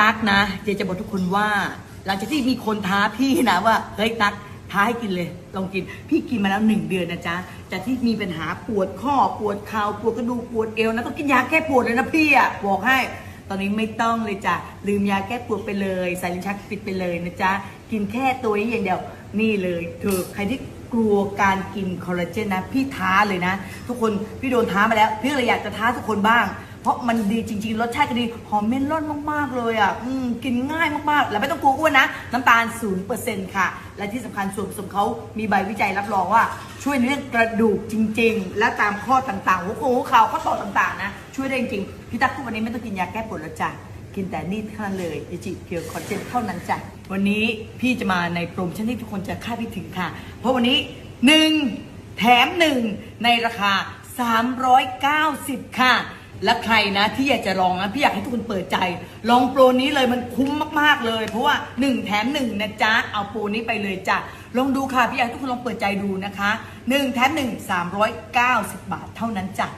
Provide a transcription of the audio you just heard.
ตั๊กนะเจจะบอกทุกคนว่า หลังจากที่มีคนท้าพี่นะว่าเฮ้ยตั๊กท้าให้กินเลยลองกิน พี่กินมาแล้วหนึ่งเดือนนะจ๊ะจากที่มีปัญหาปวดข้อปวดเข่าปวดกระดูกปวดเอวนะต้องกินยาแก้ปวดเลยนะพี่อะบอกให้ ตอนนี้ไม่ต้องเลยจ้ะลืมยาแก้ปวดไปเลยใส่ลิ้นชักปิดไปเลยนะจ๊ะกินแค่ตัวนี้อย่างเดียวนี่เลยเธอใครที่กลัวการกินคอลลาเจนนะ พี่ท้าเลยนะ ทุกคนพี่โดนท้ามาแล้ว พี่เลยอยากจะท้าทุกคนบ้าง เพราะมันดีจริง ๆ รสชาติก็ดีหอมเมลอนมากๆเลยอะอืมกินง่ายมากๆ แล้วไม่ต้องกลัวอ้วนนะ น้ำตาล0%ค่ะ และที่สำคัญส่วนผสมเขามีใบวิจัยรับรองว่า ช่วยในเรื่องกระดูกจริง ๆ และตามข้อต่างๆหัวโขหัวเข่าข้อต่อต่างๆนะช่วยได้จริงๆพี่ตั๊กทุกวันนี้ไม่ต้องกินยาแก้ปวดแล้วจ้ะกินแต่นี่เท่านั้นเลยอิจิเพียวคอลลาเจนเท่านั้นจ้ะวันนี้พี่จะมาในโปรโมชั่นที่ทุกคนจะคาดไม่ถึงค่ะ เพราะวันนี้1แถม1ในราคา 390 ค่ะ และใครนะที่อยากจะลองนะพี่อยากให้ทุกคนเปิดใจ ลองโปรนี้เลยมันคุ้มมากๆเลย เพราะว่า 1 แถม1นะจ๊ะเอาโปรนี้ไปเลยจ้ะลองดูค่ะพี่อยากให้ทุกคนลองเปิดใจดูนะคะ 1 แถม 1 390 บาทเท่านั้นจ้ะ